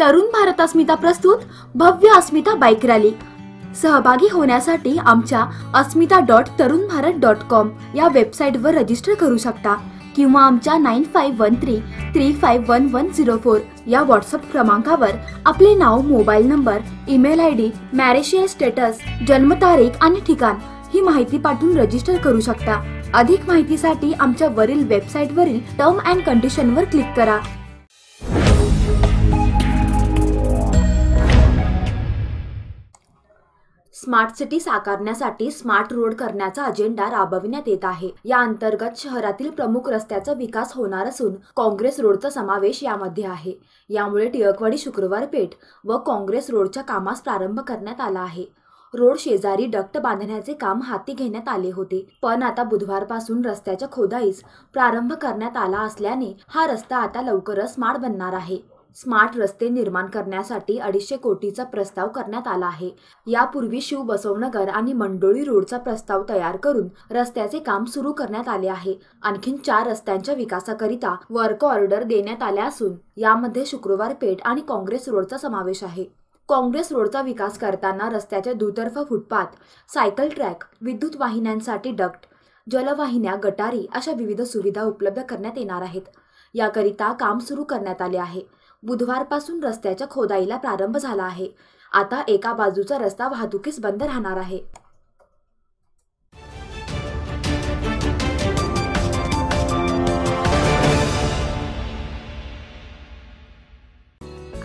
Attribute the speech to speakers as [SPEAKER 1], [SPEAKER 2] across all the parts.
[SPEAKER 1] तरुण भारत अस्मिता प्रस्तुत भव्य अस्मिता bike rally. सहभागी होण्यासाठी आमच्या अस्मिता dot Tarun Bharat dot com या वेबसाईटवर रजिस्टर करू शकता किंवा आमच्या nine five one three three five one one zero four या व्हॉट्सअप क्रमांकावर आपले नाव mobile number email I D marital status जन्मतारीख आणि ठिकाण ही माहिती पाठवून रजिस्टर करू शकता. अधिक माहितीसाठी आमच्या वरील वेबसाईटवरील टर्म अँड कंडिशनवर क्लिक करा. स्मार्ट सिटी साकारण्यासाठी स्मार्ट रोड करण्याचा अजेंडा राबविण्यात येत आहे. या अंतर्गत शहरातील प्रमुख रस्त्याचा विकास होणार असून काँग्रेस रोडचा समावेश यामध्ये आहे. यामुळे टिळकवाडी शुक्रवार पेठ व काँग्रेस रोडच्या कामास प्रारंभ करण्यात आला आहे. रोड शेजारी डक्ट बांधण्याचे काम हाती घेण्यात आले होते. पण आता बुधवारपासून रस्त्याच्या खोदाईस प्रारंभ करण्यात आला असल्याने हा रस्ता आता लवकरच स्मार्ट बनणार आहे. स्मार्ट रस्ते निर्माण करण्यासाठी अडीचशे कोटीचा प्रस्ताव करण्यात आला आहे. यापूर्वी शिव बसवनगर आणि मंडोळी रोडचा प्रस्ताव तयार करून रस्त्याचे काम सुरू करण्यात आले आहे. आणखीन चार रस्त्यांच्या विकासाकरिता वर्क ऑर्डर देण्यात आल्या असून यामध्ये शुक्रवार पेठ आणि काँग्रेस रोडचा समावेश आहे. काँग्रेस रोडचा विकास करताना रस्त्याच्या दुतर्फ फुटपाथ सायकल ट्रॅक विद्युत वाहिन्यांसाठी डक्ट जलवाहिन्या गटारी अशा विविध सुविधा उपलब्ध करण्यात येणार आहेत. याकरिता काम सुरू करण्यात आले आहे. बुधवारपासून रस्त्याच्या खोदाईला प्रारंभ झाला आहे. आता एका बाजूचा रस्ता वाहतुकीस बंद राहणार आहे.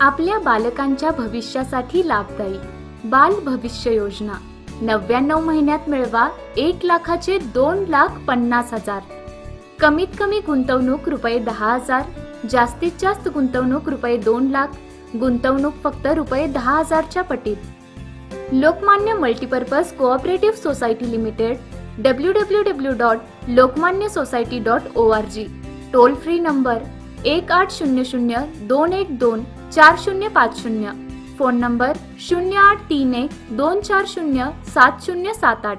[SPEAKER 2] आपल्या बालकांच्या भविष्यासाठी लाभदायी बाल भविष्य योजना. नव्याण्णव महिन्यात मिळवा एक लाखाचे दोन लाख पन्नास हजार. कमीत कमी गुंतवणूक रुपये दहा हजार जास्तीत जास्त गुंतवणूक रुपये दोन लाख गुंतवणूक फक्त रुपये दहा हजारच्या पटीत. Lokmanya multipurpose cooperative society limited W W W dot Lokmanya society dot O R G toll free number एक आठ शून्य शून्य दोन एक दोन चार शून्य पाच शून्य. फोन नंबर शून्य आठ तीन एक दोन चार शून्य सात शून्य सात आठ.